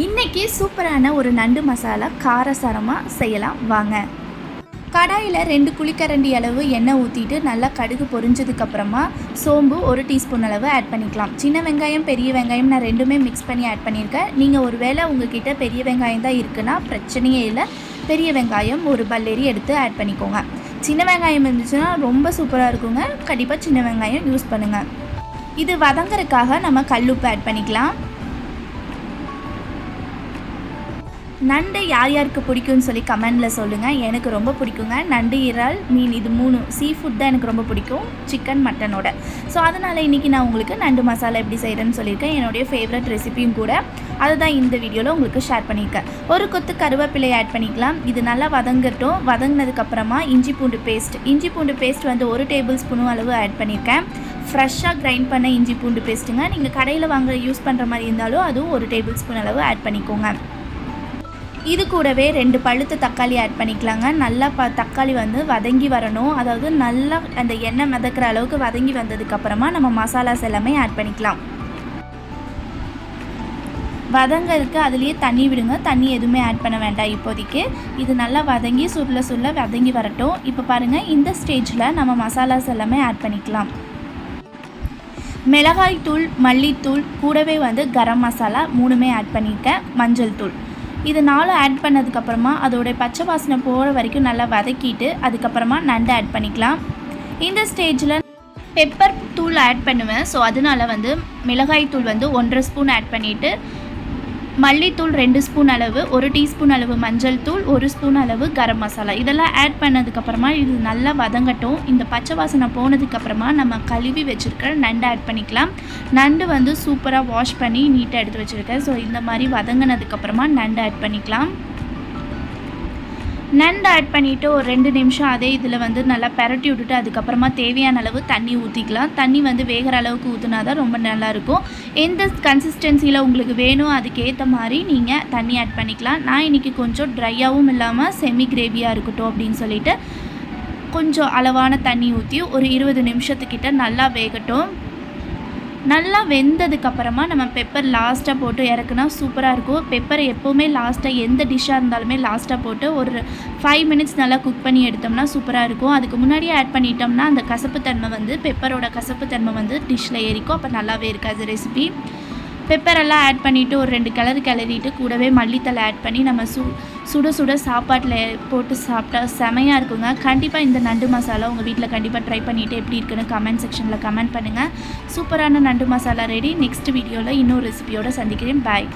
இன்றைக்கி சூப்பரான ஒரு நண்டு மசாலா காரசாரமாக செய்யலாம். வாங்க. கடாயில் ரெண்டு குழிக்கரண்டி அளவு எண்ணெய் ஊற்றிட்டு நல்லா கடுகு பொரிஞ்சதுக்கப்புறமா சோம்பு ஒரு டீஸ்பூன் அளவு ஆட் பண்ணிக்கலாம். சின்ன வெங்காயம் பெரிய வெங்காயம் நான் ரெண்டுமே மிக்ஸ் பண்ணி ஆட் பண்ணியிருக்கேன். நீங்கள் ஒரு வேளை உங்ககிட்ட பெரிய வெங்காயம் தான் இருக்குன்னா பிரச்சனையே இல்லை. பெரிய வெங்காயம் ஒரு பல்லேரி எடுத்து ஆட் பண்ணிக்கோங்க. சின்ன வெங்காயம் இருந்துச்சுன்னா ரொம்ப சூப்பராக இருக்குங்க. கண்டிப்பாக சின்ன வெங்காயம் யூஸ் பண்ணுங்கள் இது வதங்கறதுக்காக நம்ம கல்லுப்பு ஆட் பண்ணிக்கலாம். நண்டு யார் யாருக்கு பிடிக்கும்னு சொல்லி கமெண்டில் சொல்லுங்கள் எனக்கு ரொம்ப பிடிக்குங்க. நண்டு இறால் மீன் இது மூணு சீ ஃபுட் தான் எனக்கு ரொம்ப பிடிக்கும். சிக்கன் மட்டனோட ஸோ அதனால் இன்றைக்கி நான் உங்களுக்கு நண்டு மசாலா எப்படி செய்கிறேன்னு சொல்லியிருக்கேன். என்னுடைய ஃபேவரட் ரெசிபியும் கூட அதுதான் இந்த வீடியோவில் உங்களுக்கு ஷேர் பண்ணியிருக்கேன். ஒரு கொத்து கருவேப்பிலை ஆட் பண்ணிக்கலாம். இது நல்லா வதங்கட்டும். வதங்கினதுக்கப்புறமா இஞ்சி பூண்டு பேஸ்ட் இஞ்சி பூண்டு பேஸ்ட் வந்து ஒரு டேபிள் ஸ்பூனும் அளவு ஆட் பண்ணியிருக்கேன். ஃப்ரெஷ்ஷாக கிரைண்ட் பண்ண இஞ்சி பூண்டு பேஸ்ட்டுங்க நீங்கள் கடையில் வாங்க யூஸ் பண்ணுற மாதிரி இருந்தாலும் அதுவும் ஒரு டேபிள் ஸ்பூன் அளவு ஆட் பண்ணிக்கோங்க. இது கூடவே ரெண்டு பழுத்த தக்காளி ஆட் பண்ணிக்கலாங்க. நல்லா ப தக்காளி வந்து வதங்கி வரணும். அதாவது நல்லா அந்த எண்ணெய் மிதக்கிற அளவுக்கு வதங்கி வந்ததுக்கப்புறமா நம்ம மசாலாஸ் எல்லாமே ஆட் பண்ணிக்கலாம். வதங்கிறதுக்கு அதுலேயே தண்ணி விடுங்க. தண்ணி எதுவுமே ஆட் பண்ண வேண்டாம் இப்போதைக்கு. இது நல்லா வதங்கி சுருள சுருள வதங்கி வரட்டும். இப்போ பாருங்கள் இந்த ஸ்டேஜில் நம்ம மசாலாஸ் எல்லாமே ஆட் பண்ணிக்கலாம். மிளகாய் தூள் மல்லித்தூள் கூடவே வந்து கரம் மசாலா மூணுமே ஆட் பண்ணியிருக்கேன் மஞ்சள் தூள் இது நாலும் ஆட் பண்ணதுக்கப்புறமா அதோடைய பச்சை வாசனை போகிற வரைக்கும் நல்லா வதக்கிட்டு அதுக்கப்புறமா நண்டு ஆட் பண்ணிக்கலாம். இந்த ஸ்டேஜில் பெப்பர் தூள் ஆட் பண்ணுவேன். ஸோ அதனால வந்து மிளகாய் தூள் வந்து ஒன்றரை ஸ்பூன் ஆட் பண்ணிவிட்டு மல்லித்தூள் ரெண்டு ஸ்பூன் அளவு ஒரு டீஸ்பூன் அளவு மஞ்சள் தூள் ஒரு ஸ்பூன் அளவு கரம் மசாலா. இதெல்லாம் ஆட் பண்ணதுக்கப்புறமா இது நல்லா வதங்கட்டும். இந்த பச்சை வாசனை போனதுக்கப்புறமா நம்ம கழுவி வச்சுருக்கிற நண்டு ஆட் பண்ணிக்கலாம். நண்டு வந்து சூப்பராக வாஷ் பண்ணி நீட்டாக எடுத்து வச்சுருக்கேன். ஸோ இந்த மாதிரி வதங்கினதுக்கப்புறமா நண்டு ஆட் பண்ணிக்கலாம். நண்டு ஆட் பண்ணிவிட்டு ஒரு ரெண்டு நிமிஷம் அதே இதில் வந்து நல்லா பரட்டி விட்டுட்டு அதுக்கப்புறமா தேவையான அளவு தண்ணி ஊற்றிக்கலாம் தண்ணி வந்து வேகிற அளவுக்கு ஊற்றினா தான் ரொம்ப நல்லாயிருக்கும் எந்த கன்சிஸ்டன்சியில் உங்களுக்கு வேணும் அதுக்கேற்ற மாதிரி நீங்கள் தண்ணி ஆட் பண்ணிக்கலாம். நான் இன்றைக்கி கொஞ்சம் ட்ரையாகவும் இல்லாமல் செமி கிரேவியாக இருக்கட்டும் அப்படின்னு சொல்லிட்டு கொஞ்சம் அளவான தண்ணி ஊற்றி ஒரு இருபது நிமிஷத்துக்கிட்ட நல்லா வேகட்டும். நல்லா வெந்ததுக்கப்புறமா நம்ம பெப்பர் லாஸ்ட்டாக போட்டு இறக்குனா சூப்பராக இருக்கும். பெப்பர் எப்போவுமே லாஸ்ட்டாக எந்த டிஷ்ஷாக இருந்தாலுமே லாஸ்ட்டாக போட்டு ஒரு ஃபைவ் மினிட்ஸ் நல்லா குக் பண்ணி எடுத்தோம்னா சூப்பராக இருக்கும். அதுக்கு முன்னாடியே ஆட் பண்ணிட்டோம்னா அந்த கசப்புத்தன்மை வந்து பெப்பரோட கசப்புத்தன்மை வந்து டிஷ்ஷில் ஏறிக்கும். அப்போ நல்லாவே இருக்காது ரெசிபி பெப்பரெல்லாம் ஆட் பண்ணிவிட்டு ஒரு ரெண்டு கலர் கிளறிட்டு கூடவே மல்லித்தலை ஆட் பண்ணி நம்ம சு சுட சுட சாப்பாட்டில் போட்டு சாப்பிட்டா செமையாக இருக்குங்க. கண்டிப்பாக இந்த நண்டு மசாலா உங்கள் வீட்டில் கண்டிப்பாக ட்ரை பண்ணிவிட்டு எப்படி இருக்குன்னு கமெண்ட் செக்ஷனில் கமெண்ட் பண்ணுங்கள் சூப்பரான நண்டு மசாலா ரெடி நெக்ஸ்ட் வீடியோவில் இன்னொரு ரெசிபியோடு சந்திக்கிறேன். பாய்